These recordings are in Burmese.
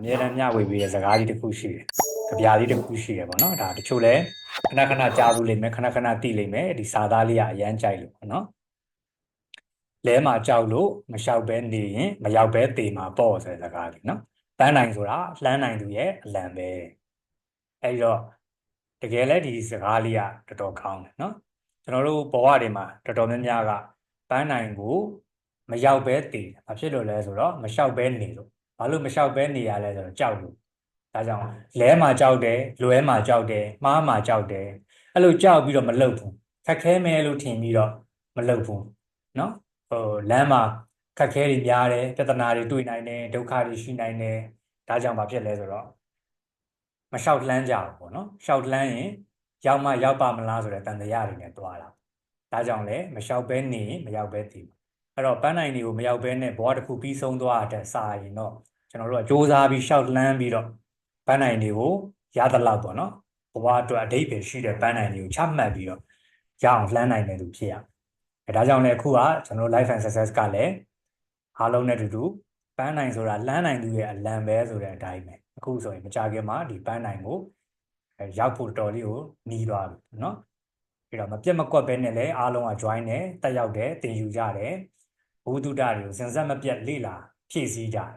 အမြဲတမ်းမျှဝေပေးတဲ့စကားလေးတစ်ခုရှိတယ်။ကြပြားလေးတစ်ခုရှိတယ်ပေါ့နော်။ဒါတချို့လဲခဏခဏကြားဘူးလိမ့်မယ်ခဏခဏသိလိမ့်မယ်ဒီစာသားလေးကအရန်ကြိုက်လို့ပေါ့နော်။လဲမှာကြောက်လို့မလျှောက်ပဲနေရင်မရောက်ပဲတေမှာပေါ့ဆိုတဲ့စကားလေးနော်။ပန်းနိုင်ဆိုတာလှမ်းနိုင်သူရဲ့အလံပဲ။အဲဒီတော့တကယ်လဲဒီစကားလေးကတော်တော်ကောင်းတယ်နော်။ကျွန်တော်တို့ဘဝတွေမှာတော်တော်များများကပန်းနိုင်ကိုမရောက်ပဲတေတယ်။ဘာဖြစ်လို့လဲဆိုတော့မလျှောက်ပဲနေလို့ ဘာလို့မလျှောက်ပဲနေရလဲဆိုတော့ကြောက်လို့ဒါကြောင့်လဲမှာကြောက်တယ်လွဲမှာကြောက်တယ်မှားမှာကြောက်တယ်အဲ့လိုကြောက်ပြီးတော့မလုပ်ဘူးခက်ခဲမယ်လို့ထင်ပြီးတော့မလုပ်ဘူးเนาะဟိုလမ်းမှာခက်ခဲတွေများတယ်ပြဿနာတွေတွေ့နိုင်တယ်ဒုက္ခတွေရှိနိုင်တယ်ဒါကြောင့်ဘာဖြစ်လဲဆိုတော့မလျှောက်လှမ်းကြဘူးပေါ့နော်လျှောက်လှမ်းရင်ရောက်မှရောက်ပါမလားဆိုတဲ့တန်တရားတွေနဲ့တွားတာဒါကြောင့်လေမလျှောက်ပဲနေရင်မရောက်ပဲတည်အဲ့တော့ပန်းနိုင်တွေကိုမရောက်ပဲနဲ့ဘဝတစ်ခုပြီးဆုံးသွားတဲ့စာရင်တော့ ကျွန်တော်တို့ကစူးစမ်းပြီးရှောက်လှမ်းပြီးတော့ပန်းနိုင်တွေကိုရသလောက်ပေါ့နော်ဘဝအတွက်အဓိပ္ပာယ်ရှိတဲ့ပန်းနိုင်တွေကိုချမှတ်ပြီးတော့ရအောင်လှမ်းနိုင်တယ်လို့ဖြစ်ရအဲဒါကြောင့်လည်းအခုကကျွန်တော် life and success ကလည်းအားလုံးနဲ့အတူတူပန်းနိုင်ဆိုတာလှမ်းနိုင်သူရဲ့အလံပဲဆိုတဲ့အတိုင်းပဲအခုဆိုရင်မကြခင်မှာဒီပန်းနိုင်ကိုအဲရောက်ဖို့တော်လေးကိုหนีသွားပြီနော်ပြီးတော့မပြတ်မကွက်ပဲနဲ့လည်းအားလုံးက join တယ်တက်ရောက်တယ်တင်ယူကြတယ်ဘုဒ္ဓတာတွေကိုစင်စက်မပြတ်လေ့လာဖြည့်ဆည်းကြတယ်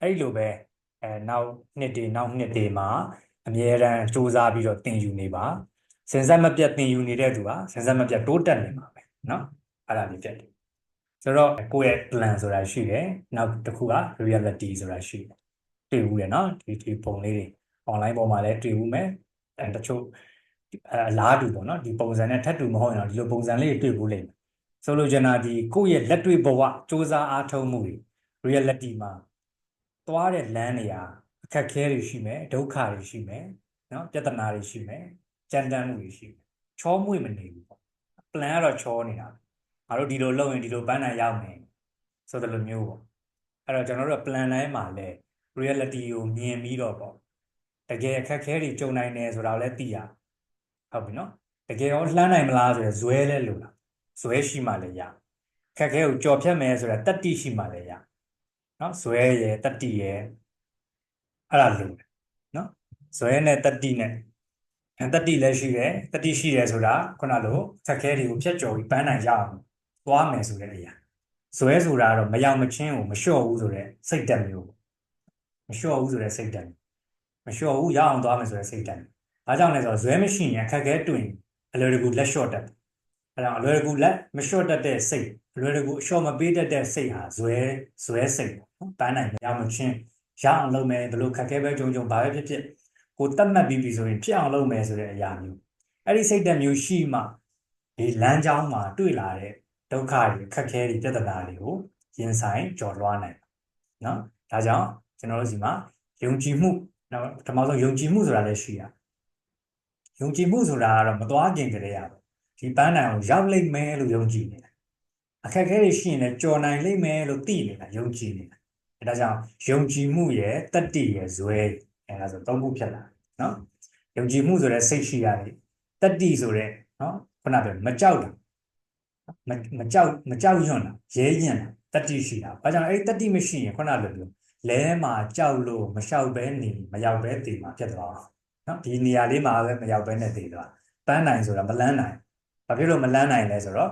အဲ့ဒီလိုပဲအဲနောက်နှစ်တွေနောက်နှစ်တွေမှာအမြဲတမ်းစူးစမ်းပြီးတော့သင်ယူနေပါစင်စက်မပြတ်သင်ယူနေတဲ့သူကစင်စက်မပြတ်တိုးတက်နေမှာပဲเนาะအဲ့ဒါလေးပြတ်တယ်ဆိုတော့ကိုယ့်ရဲ့ plan ဆိုတာရှိတယ်နောက်တစ်ခုက reality ဆိုတာရှိတယ်တွေ့ဘူးတယ်เนาะဒီဒီပုံလေးတွေ online ပေါ်မှာလည်းတွေ့ဘူးမယ်အဲတချို့အဲအလားတူပေါ့เนาะဒီပုံစံနဲ့ထပ်တူမဟုတ်ရင်တော့ဒီလိုပုံစံလေးတွေတွေ့ဘူးလိမ့်မယ်ဆိုလိုချင်တာဒီကိုယ့်ရဲ့လက်တွေ့ဘဝစူးစမ်းအားထုတ်မှုတွေ reality မှာ သွားတဲ့လမ်းနေရာအခက်အခဲတွေရှိမယ်ဒုက္ခတွေရှိမယ်နော်ပြဿနာတွေရှိမယ်ကြမ်းတမ်းမှုတွေရှိမယ်ချောမွေ့မနေဘူးပေါ့ plan ကတော့ချောနေတာငါတို့ဒီလိုလုပ်ရင်ဒီလိုပန်းနိုင်ရောက်မယ်ဆိုတဲ့လိုမျိုးပေါ့အဲ့တော့ကျွန်တော်တို့က plan တိုင်းမှာလဲ reality ကိုမြင်ပြီးတော့ပေါ့တကယ်အခက်အခဲတွေကြုံနိုင်တယ်ဆိုတာကိုလည်းသိရဟုတ်ပြီနော်တကယ်ရောလှမ်းနိုင်မလားဆိုရယ်ဇွဲလဲလို့လားဇွဲရှိမှလည်းရအခက်အခဲကိုကြော်ဖြတ်မယ်ဆိုတာတတ္တိရှိမှလည်းရ နော်ဇွဲရယ်တတ္တိရယ်အဲ့ဒါလို့နော်ဇွဲနဲ့တတ္တိနဲ့တတ္တိလည်းရှိတယ်တတ္တိရှိတယ်ဆိုတာခုနလိုခက်ခဲတွေကိုဖြတ်ကျော်ပြီးပန်းနိုင်ရအောင်သွားမယ်ဆိုတဲ့အရာဇွဲဆိုတာကတော့မရောက်မချင်းကိုမလျှော့ဘူးဆိုတဲ့စိတ်တက်မျိုးမလျှော့ဘူးဆိုတဲ့စိတ်တက်မလျှော့ဘူးရအောင်သွားမယ်ဆိုတဲ့စိတ်တက်ဒါကြောင့်လဲဆိုတော့ဇွဲမရှိရင်ခက်ခဲတွင်အလွယ်တကူလက်လျှော့တက် အဲ့တော့အလွယ်တကူလက်မလျှော့တတ်တဲ့စိတ်အလွယ်တကူအလျှော့မပေးတတ်တဲ့စိတ်ဟာဇွဲဇွဲစိတ်ပေါ့နော်ပန်းနိုင်မရမချင်းရအောင်လုပ်မယ်ဘလို့ခက်ခဲပဲကြုံကြုံဘာပဲဖြစ်ဖြစ်ကိုတတ်မှတ်ပြီးပြီဆိုရင်ဖြစ်အောင်လုပ်မယ်ဆိုတဲ့အရာမျိုးအဲ့ဒီစိတ်တက်မျိုးရှိမှဒီလမ်းကြောင်းမှာတွေ့လာတဲ့ဒုက္ခတွေခက်ခဲတွေပြဿနာတွေကိုရင်ဆိုင်ကျော်လွှားနိုင်တယ်နော်ဒါကြောင့်ကျွန်တော်တို့စီမှာယုံကြည်မှုနောက်ပထမဆုံးယုံကြည်မှုဆိုတာလည်းရှိရယုံကြည်မှုဆိုတာကတော့မသွားခင်ကလေးရပါ ဒီပန်းနိုင်ကိုရောက်လိမ့်မယ်လို့ယုံကြည်နေတာအခက်အခဲတွေရှိရင်လည်းကြော်နိုင်လိမ့်မယ်လို့သိနေတာယုံကြည်နေတာအဲဒါကြောင့်ယုံကြည်မှုရဲ့တတ္တိရဲ့ဇွဲအဲဒါဆိုသုံးခုဖြစ်လာနော်ယုံကြည်မှုဆိုတဲ့စိတ်ရှိရတယ်တတ္တိဆိုတဲ့နော်ခုနကပြောမကြောက်တာမမကြောက်မကြောက်ရွံ့တာရဲရင်တာတတ္တိရှိတာဘာကြောင့်အဲ့ဒီတတ္တိမရှိရင်ခုနလိုပြောလဲမှာကြောက်လို့မလျှောက်ပဲနေမရောက်ပဲတည်မှာဖြစ်သွားနော်ဒီနေရာလေးမှာပဲမရောက်ပဲနဲ့တည်သွားပန်းနိုင်ဆိုတာမလန်းနိုင် ဘာဖြစ်လို့မလန်းနိုင်လဲဆိုတော့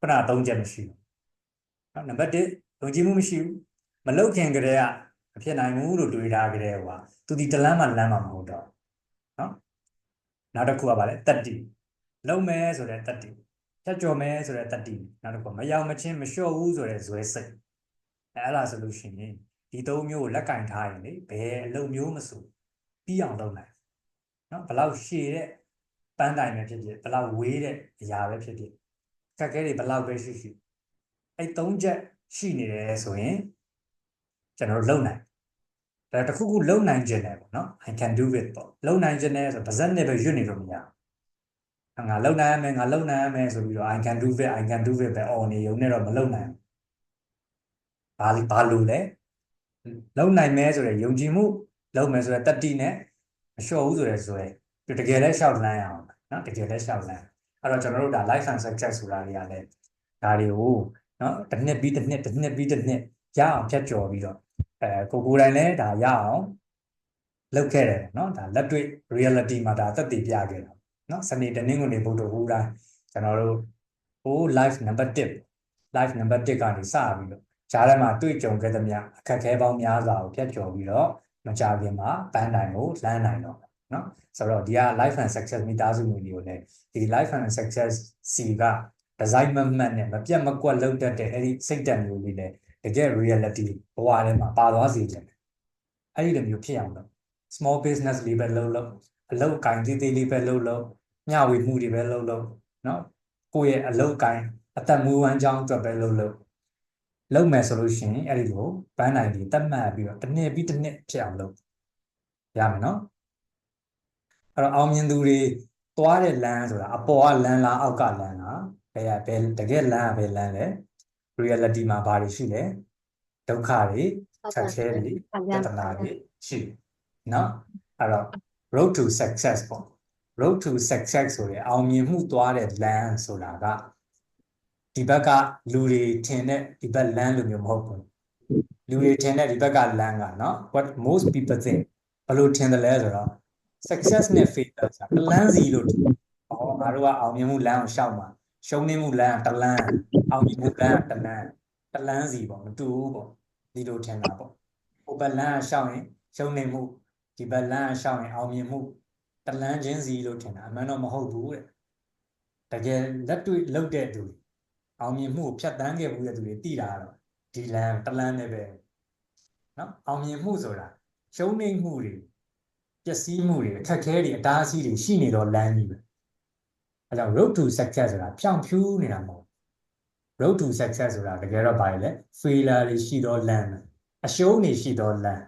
ခုနသုံးချက်မရှိဘူး။နော်နံပါတ်1ယုံကြည်မှုမရှိဘူး။မလုတ်ခင်ကတည်းကမဖြစ်နိုင်ဘူးလို့တွေးထားကြတဲ့ဟွာသူဒီတလန်းမှလမ်းမှမဟုတ်တော့။နော်။နောက်တစ်ခုကဗာလဲတတ္တိ။လုံမဲဆိုတဲ့တတ္တိ။ဖြတ်ကျော်မဲဆိုတဲ့တတ္တိ။နောက်တစ်ခုမရောက်မချင်းမလျှော့ဘူးဆိုတဲ့ဇွဲစိတ်။အဲအဲ့လားဆိုလို့ရှိရင်ဒီသုံးမျိုးကိုလက်ကင်ထားရင်လေဘယ်အလုပ်မျိုးမဆိုပြီးအောင်လုပ်နိုင်။နော်ဘလောက်ရှည်တဲ့ ပန်းတိုင်ပဲဖြစ်ဖြစ်ဘလောက်ဝေးတဲ့အရာပဲဖြစ်ဖြစ်ခက်ခဲတွေဘယ်လောက်ပဲရှိရှိအဲ့သုံးချက်ရှိနေတယ်ဆိုရင်ကျွန်တော်တို့လုံနိုင်ဒါတခုခုလုံနိုင်ခြင်းတယ်ပေါ့နော် I can do it ပေါ့လုံနိုင်ခြင်းတယ်ဆိုပါဇက်နဲ့ပဲရွတ်နေလို့မရဘူးငါလုံနိုင်ရမယ်ငါလုံနိုင်ရမယ်ဆိုပြီးတော့ I can do it I can do it ပဲအော်နေရုံနဲ့တော့မလုံနိုင်ဘူးဘာဘာလို့လဲလုံနိုင်မယ်ဆိုတဲ့ယုံကြည်မှုလုံမယ်ဆိုတဲ့တတ္တိနဲ့မလျှော့ဘူးဆိုတဲ့ဆိုရဲ သူတကယ်လည်းရှောက်လန်းရအောင်နော်တကယ်လည်းရှောက်လန်းအဲ့တော့ကျွန်တော်တို့ဒါ life and success ဆိုတာတွေကလည်းဒါတွေကိုနော်တစ်နှစ်ပြီးတစ်နှစ်တစ်နှစ်ပြီးတစ်နှစ်ရအောင်ဖြတ်ကျော်ပြီးတော့အဲကိုကိုတိုင်းလည်းဒါရအောင်လုပ်ခဲ့တယ်နော်ဒါလက်တွေ့ reality မှာဒါသက်သေပြခဲ့တာနော်စနေတနင်္ဂနွေဗုဒ္ဓဟူးတိုင်းကျွန်တော်တို့ဟို life number 1 life number 1ကနေစပြီးတော့ဂျားထဲမှာတွေ့ကြုံခဲ့သမျှအခက်အခဲပေါင်းများစွာကိုဖြတ်ကျော်ပြီးတော့မကြခင်မှာပန်းတိုင်ကိုလမ်းနိုင်တော့ နော်ဆိုတော့ဒီက life and success မိသားစုဝင်တွေကိုလည်းဒီ life and success စီက design မမှတ်နဲ့မပြတ်မကွက်လောက်တတ်တဲ့အဲ့ဒီစိတ်ဓာတ်မျိုးလေးနဲ့တကယ် reality ဘဝထဲမှာပါသွားစေချင်တယ်အဲ့ဒီလိုမျိုးဖြစ်အောင်လုပ် small business လေးပဲလုပ်လုပ်အလုပ်ကိုင်သေးသေးလေးပဲလုပ်လုပ်မျှဝေမှုတွေပဲလုပ်လုပ်နော်ကိုယ့်ရဲ့အလုပ်ကိုင်အသက်မွေးဝမ်းကြောင်းအတွက်ပဲလုပ်လုပ်လုပ်မယ်ဆိုလို့ရှိရင်အဲ့ဒီလိုဘန်းနိုင်ပြီးတတ်မှတ်ပြီးတော့တစ်နှစ်ပြီးတစ်နှစ်ဖြစ်အောင်လုပ်ရမယ်နော် အဲ့တော့အောင်မြင်သူတွေသွားတဲ့လမ်းဆိုတာအပေါ်ကလမ်းလားအောက်ကလမ်းလားဘယ်ရဘယ်တကယ်လမ်းကဘယ်လမ်းလဲ reality မှာဘာတွေရှိလဲဒုက္ခတွေချက်ခဲတွေပြဿနာတွေရှိတယ်နော်အဲ့တော့ road to success ပေါ့ road to success ဆိုရယ်အောင်မြင်မှုသွားတဲ့လမ်းဆိုတာကဒီဘက်ကလူတွေထင်တဲ့ဒီဘက်လမ်းလိုမျိုးမဟုတ်ဘူးလူတွေထင်တဲ့ဒီဘက်ကလမ်းကနော် what most people think ဘယ်လိုထင်တယ်လဲဆိုတော့ success နဲ့ failure ဆိုတာလမ်းစီလို့ထင်။အော်ငါတို့ကအောင်မြင်မှုလမ်းကိုရှောက်မှာရှုံးနေမှုလမ်းကတလမ်းအောင်မြင်မှုလမ်းကတလမ်းတလမ်းစီပေါ့မတူဘူးပေါ့ဒီလိုထင်တာပေါ့ဟိုဘက်လမ်းကရှောက်ရင်ရှုံးနေမှုဒီဘက်လမ်းကရှောက်ရင်အောင်မြင်မှုတလန်းချင်းစီလို့ထင်တာအမှန်တော့မဟုတ်ဘူးတဲ့တကယ်လက်တွေ့လုပ်တဲ့သူအောင်မြင်မှုကိုဖြတ်တန်းခဲ့မှုတဲ့သူတွေသိတာတော့ဒီလမ်းတလန်းနဲ့ပဲနော်အောင်မြင်မှုဆိုတာရှုံးနေမှုတွေ ပျက်စီးမှုတွေအခက်အခဲတွေအတားအဆီးတွေရှိနေတော့လမ်းကြီးပဲအဲကြောင့် road to success ဆိုတာဖြောင်ဖြူးနေတာမဟုတ် road to success ဆိုတာတကယ်တော့ဘာလဲ failure တွေရှိတော့လမ်းအရှုံးတွေရှိတော့လမ်း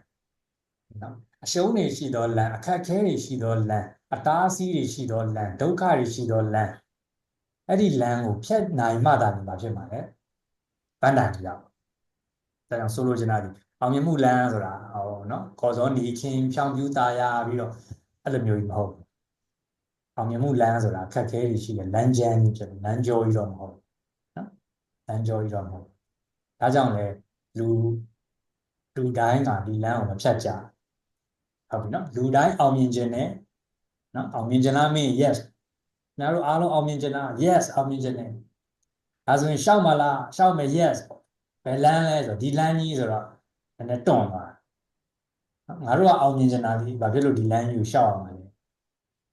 နော်အရှုံးတွေရှိသောလမ်းအခက်ခဲတွေရှိသောလမ်းအတားအဆီးတွေရှိသောလမ်းဒုက္ခတွေရှိသောလမ်းအဲ့ဒီလမ်းကိုဖြတ်နိုင်မှသာမှာဖြစ်မှာလေဗန္တာတရားဒါကြောင့်ဆိုလိုချင်တာဒီ အောင်မြင်မှုလမ်းဆိုတာဟောနော်ခေါ်စောနေချင်းဖြောင်ပြူตาရပြီးတော့အဲ့လိုမျိုးကြီးမဟုတ်ဘူးအောင်မြင်မှုလမ်းဆိုတာအခက်ခဲတွေရှိတယ်လမ်းကျန်းကြီးဖြစ်တယ်လမ်းကြောကြီးတော့မဟုတ်ဘူးနော်လမ်းကြောကြီးတော့မဟုတ်ဒါကြောင့်လေလူလူတိုင်းကဒီလမ်းကိုမဖြတ်ကြဘူးဟုတ်ပြီနော်လူတိုင်းအောင်မြင်ခြင်းနဲ့နော်အောင်မြင်ခြင်းလားမင်း yes ငါတို့အားလုံးအောင်မြင်ခြင်းလား yes အောင်မြင်ခြင်းနဲ့ဒါဆိုရင်ရှောက်မလားရှောက်မယ် yes ဘယ်လမ်းလဲဆိုတော့ဒီလမ်းကြီးဆိုတော့ နည်းနည်းတွန့်သွားငါတို့ကအောင်မြင်ခြင်းလားဒီဘာဖြစ်လို့ဒီလမ်းကြီးကိုရှောက်အောင်လဲ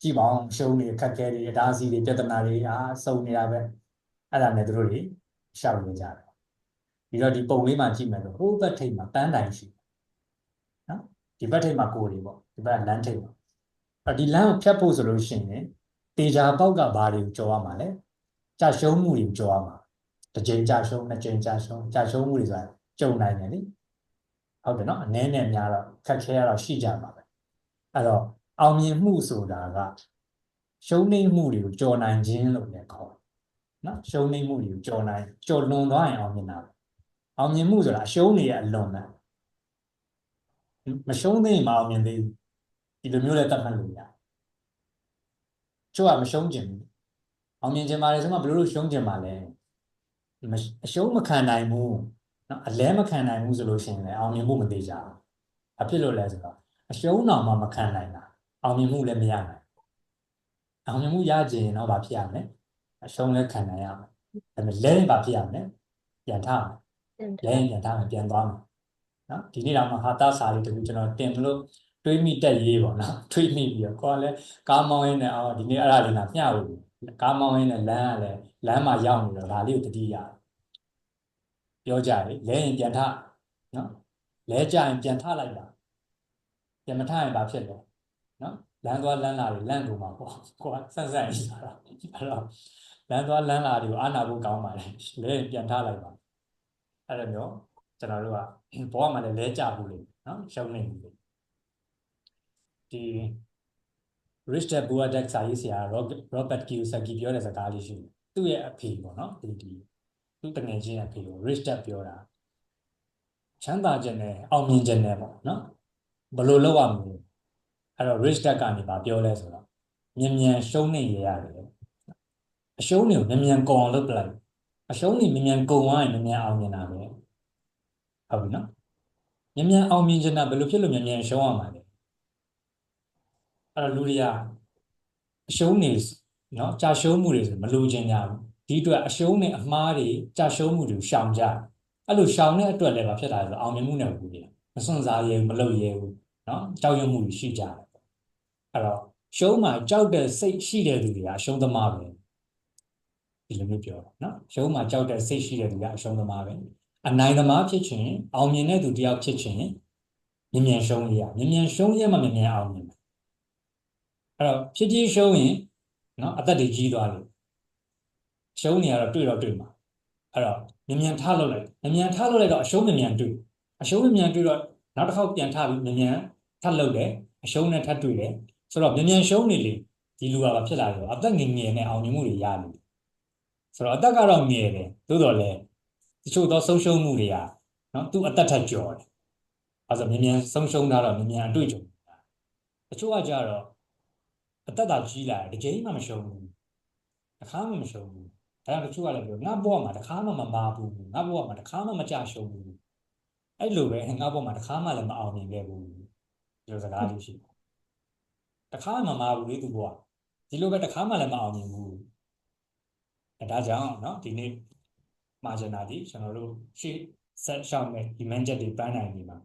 ကြည့်ပါအောင်ရှုံးနေခက်ခဲတွေအတားအဆီးတွေပြဿနာတွေအာစုံနေတာပဲအဲ့ဒါနဲ့တို့တွေရှောက်နေကြတယ်ပြီးတော့ဒီပုံလေးမှာကြည့်မယ်လို့ဟိုးဘက်ထိပ်မှာပန်းတိုင်ရှိနော်ဒီဘက်ထိပ်မှာကိုယ်တွေပေါ့ဒီဘက်လမ်းထိပ်မှာအဒီလမ်းကိုဖြတ်ဖို့ဆိုလို့ရှိရင်တေချာပေါက်ကဘာတွေကိုကြော်ရမှာလဲကြာရှုံးမှုတွေကိုကြော်ရမှာတစ်ချိန်ကြာရှုံးနှစ်ချိန်ကြာရှုံးကြာရှုံးမှုတွေဆိုတာကြုံနိုင်တယ်လေ ဟုတ်တယ်နော်အနည်းနဲ့များတော့ခက်ခဲရတော့ရှိကြမှာပဲအဲ့တော့အောင်မြင်မှုဆိုတာကရှုံးနေမှုတွေကိုကြော်နိုင်ခြင်းလို့လည်းခေါ်တယ်နော်ရှုံးနေမှုတွေကိုကြော်နိုင်ကြော်လွန်သွားရင်အောင်မြင်တာအောင်မြင်မှုဆိုတာအရှုံးတွေရဲ့အလွန်ပဲမရှုံးသေးရင်မအောင်မြင်သေးဘူးဒီလိုမျိုးလည်းတတ်မှတ်လို့ရတယ်ချို့ကမရှုံးကျင်ဘူးအောင်မြင်ကျင်ပါလေဆိုမှဘယ်လိုလုပ်ရှုံးကျင်ပါလဲအရှုံးမခံနိုင်ဘူး နော်အလဲမခံနိုင်ဘူးဆိုလို့ရှိရင်လည်းအောင်မြင်မှုမသေးကြဘူးအဖြစ်လို့လဲဆိုတော့အရှုံးတော်မှမခံနိုင်တာအောင်မြင်မှုလည်းမရနိုင်အောင်မြင်မှုရကြရင်တော့ဘာဖြစ်ရမလဲအရှုံးလည်းခံနိုင်ရမယ်ဒါပေမဲ့လဲရင်ဘာဖြစ်ရမလဲပြန်ထမယ်လဲရင်ပြန်ထမယ်ပြန်သွားမယ်နော်ဒီနေ့တော့မှဟာတာစာလေးတခုကျွန်တော်တင်လို့တွေးမိတက်ရေးပေါ့နော်တွေးမိပြီးတော့ကိုကလည်းကားမောင်းရင်းနဲ့အော်ဒီနေ့အဲ့ဒါလေးကမျှလို့ကားမောင်းရင်းနဲ့လမ်းကလည်းလမ်းမှာရောက်နေတော့ဒါလေးကိုတတိယ ပြောကြလေလဲရင်ပြန်ထနော်လဲကြရင်ပြန်ထလိုက်ပါပြန်မထရင်ဘာဖြစ်လဲနော်လမ်းသွားလမ်းလာတွေလန့်ကုန်မှာပေါ့ကိုကဆက်ဆက်နေတာတော့အဲ့တော့လမ်းသွားလမ်းလာတွေကိုအာနာဖို့ကောင်းပါလေလဲရင်ပြန်ထလိုက်ပါအဲ့လိုမျိုးကျွန်တော်တို့ကဘောကမှလည်းလဲကြဘူးလေနော်ရှုံးနေဘူးလေဒီ Rich Dad Poor Dad စာရေးဆရာ Robert Kiyosaki ပြောတဲ့စကားလေးရှိတယ်သူ့ရဲ့အဖေပေါ့နော်ဒီဒီ သူ့တငယ်ချင်းကဖေကို rich dad ပြောတာချမ်းသာခြင်းနဲ့အောင်မြင်ခြင်းနဲ့ပေါ့နော်ဘယ်လိုလုပ်ရမလဲအဲ့တော့ rich dad ကနေပါပြောလဲဆိုတော့မြန်မြန်ရှုံးနေရရတယ်အရှုံးတွေကိုမြန်မြန်ကုန်အောင်လုပ်ပလိုက်အရှုံးတွေမြန်မြန်ကုန်သွားရင်မြန်မြန်အောင်မြင်တာပဲဟုတ်ပြီနော်မြန်မြန်အောင်မြင်ခြင်းကဘယ်လိုဖြစ်လို့မြန်မြန်ရှုံးရမှာလဲအဲ့တော့လူတွေကအရှုံးတွေနော်ကြာရှုံးမှုတွေဆိုမလိုချင်ကြဘူး ဒီအတွက်အရှုံးနဲ့အမှားတွေကြာရှုံးမှုတွေရှောင်ကြတယ်အဲ့လိုရှောင်တဲ့အတွက်လည်းမဖြစ်တာဆိုအောင်မြင်မှုနဲ့ဘူးလေမစွန့်စားရဲဘူးမလုပ်ရဲဘူးเนาะကြောက်ရွံ့မှုတွေရှိကြတယ်အဲ့တော့ရှုံးမှာကြောက်တဲ့စိတ်ရှိတဲ့သူတွေကအရှုံးသမားပဲဒီလိုမျိုးပြောတာเนาะရှုံးမှာကြောက်တဲ့စိတ်ရှိတဲ့သူကအရှုံးသမားပဲအနိုင်သမားဖြစ်ခြင်းအောင်မြင်တဲ့သူတယောက်ဖြစ်ခြင်းမြင်မြန်ရှုံးရမြင်မြန်ရှုံးရမှမြင်မြန်အောင်မြင်မယ်အဲ့တော့ဖြစ်ကြီးရှုံးရင်နော်အသက်တွေကြီးသွားလို့ ရှုံးနေရတော့တွေ့တော့တွေ့မှာအဲ့တော့မြန်မြန်ထားလို့လိုက်မြန်မြန်ထားလို့လိုက်တော့အရှုံးမြန်မြန်တွေ့အရှုံးမြန်မြန်တွေ့တော့နောက်တစ်ခေါက်ပြန်ထားပြီးမြန်မြန်ထပ်လုပ်တယ်အရှုံးနဲ့ထပ်တွေ့တယ်ဆိုတော့မြန်မြန်ရှုံးနေလေဒီလူကဘာဖြစ်လာလဲအသက်ငယ်ငယ်နဲ့အောင်မြင်မှုတွေရနေတယ်ဆိုတော့အသက်ကတော့ငယ်တယ်သို့တော်လည်းတချို့သောဆုံးရှုံးမှုတွေကနော်သူ့အသက်ထက်ကျော်တယ်အဲဆိုမြန်မြန်ဆုံးရှုံးတာတော့မြန်မြန်အတွေ့အကြုံတချို့ကကြတော့အသက်သာကြီးလာတယ်တစ်ချိန်မှမရှုံးဘူးတစ်ခါမှမရှုံးဘူး ဒါကြောင့်တချို့ကလည်းပြောငါဘဝမှာတစ်ခါမှမမာဘူးငါဘဝမှာတစ်ခါမှမကြရှုံးဘူးအဲ့လိုပဲငါဘဝမှာတစ်ခါမှလည်းမအောင်မြင်ခဲ့ဘူးဒီလိုစကားလေးရှိတယ်တစ်ခါမှမမာဘူးလေသူဘဝဒီလိုပဲတစ်ခါမှလည်းမအောင်မြင်ဘူးအဲဒါကြောင့်เนาะဒီနေ့မှာကျင်တာဒီကျွန်တော်တို့ရှေ့ဆက်ရှောက်မဲ့ဒီမန်ချက်တွေပန်းနိုင်နေမှာ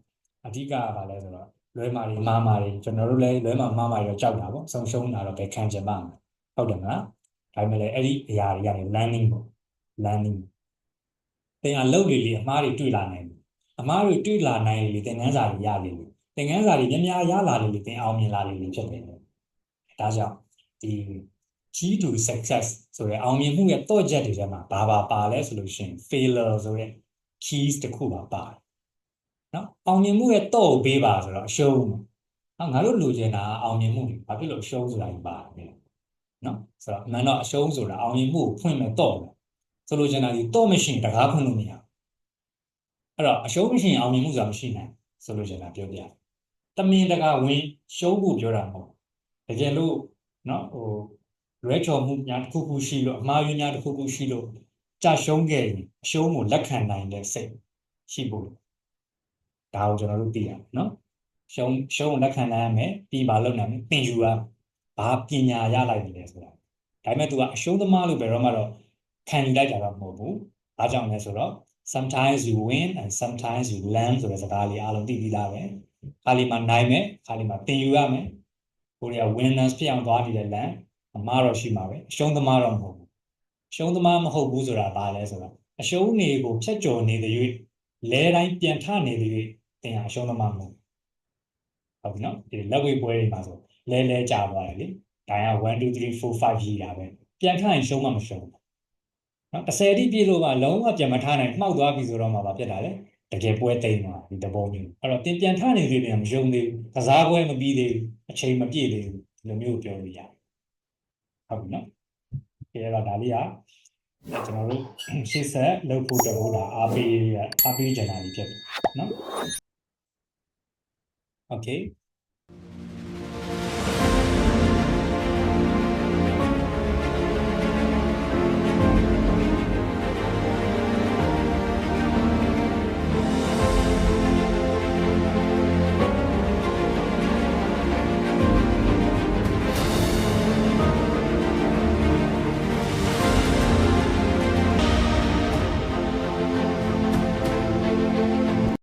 အဓိကကဘာလဲဆိုတော့လွဲမာတွေမာမာတွေကျွန်တော်တို့လည်းလွဲမာမာမာတွေတော့ကြောက်တာပေါ့ဆုံးရှုံးတာတော့ပဲခံကြပါမယ်ဟုတ်တယ်မလား ဒါပေမဲ့လည်းအဲ့ဒီအရာတွေကနေ learning ပေါ့ learning သင်အလုပ်လေးလေးအမှားတွေတွေ့လာနိုင်တယ်အမှားတွေတွေ့လာနိုင်လေသင်ခန်းစာတွေရလေလေသင်ခန်းစာတွေများများရလာလေလေသင်အောင်မြင်လာလေလေဖြစ်တယ်ဒါကြောင့်ဒီ key to success ဆိုရယ်အောင်မြင်မှုရဲ့တော့ချက်တွေထဲမှာဘာဘာပါလဲဆိုလို့ရှိရင် failure ဆိုတဲ့ keys တစ်ခုပါပါတယ်နော်အောင်မြင်မှုရဲ့တော့ကိုပေးပါဆိုတော့အရှုံးဟာငါတို့လူချင်တာအောင်မြင်မှုတွေဘာဖြစ်လို့အရှုံးဆိုတာကြီးပါတယ် နော်ဆိုတော့အမှန်တော့အရှုံးဆိုတာအောင်မြင်မှုကိုဖွင့်မဲ့တော့မယ်ဆိုလိုချင်တာဒီတော့မရှိရင်တကားဖွင့်လို့မရအဲ့တော့အရှုံးမရှိရင်အောင်မြင်မှုဆိုတာမရှိနိုင်ဆိုလိုချင်တာပြောပြတမင်တကာဝင်ရှုံးဖို့ပြောတာမဟုတ်တကယ်လို့နော်ဟိုလွဲချော်မှုများတစ်ခုခုရှိလို့အမှားယွင်းများတစ်ခုခုရှိလို့ကြာရှုံးခဲ့ရင်အရှုံးကိုလက်ခံနိုင်တဲ့စိတ်ရှိဖို့ဒါကိုကျွန်တော်တို့သိရမယ်နော်ရှုံးရှုံးကိုလက်ခံနိုင်ရမယ်ပြီးပါလို့နိုင်မယ်သင်ယူရ ဘာပညာရလိုက်ပြီလဲဆိုတာဒါပေမဲ့ तू ကအရှုံးသမားလို့ဘယ်တော့မှတော့ခံယူလိုက်တာတော့မဟုတ်ဘူးဘာကြောင့်လဲဆိုတော့ sometimes you win and sometimes you learn ဆိုတဲ့စကားလေးအားလုံးသိပြီးသားပဲခါလီမှာနိုင်မယ်ခါလီမှာသင်ယူရမယ်ကိုရီးယား winners ဖြစ်အောင်သွားနေတဲ့လမ်းအမှားတော့ရှိမှာပဲအရှုံးသမားတော့မဟုတ်ဘူးအရှုံးသမားမဟုတ်ဘူးဆိုတာဘာလဲဆိုတော့အရှုံးတွေကိုဖြတ်ကျော်နေတဲ့၍လဲတိုင်းပြန်ထနေတဲ့၍သင်ဟာအရှုံးသမားမဟုတ်ဟုတ်ပြီနော်ဒီလက်ဝဲပွဲတွေမှာဆို လဲလဲကြာသွားတယ်လေဒါက1 2 3 4 5ကြီးတာပဲပြန်ထရင်ရှုံးမှမရှုံးဘူးနော်30တိပြည့်လို့ကလုံးဝပြန်မထနိုင်မှောက်သွားပြီဆိုတော့မှဘာဖြစ်တာလဲတကယ်ပွဲတိမ်သွားဒီတဘောမျိုးအဲ့တော့တင်ပြန်ထနေသေးတယ်မယုံသေးဘူးကစားပွဲမပြီးသေးဘူးအချိန်မပြည့်သေးဘူးဒီလိုမျိုးပြောလို့ရတယ်ဟုတ်ပြီနော်ဒီတော့ဒါလေးကကျွန်တော်တို့ရှေ့ဆက်လုပ်ဖို့တော့ဒါအားပေးအားပေးကြတာလေးဖြစ်တယ်နော် Okay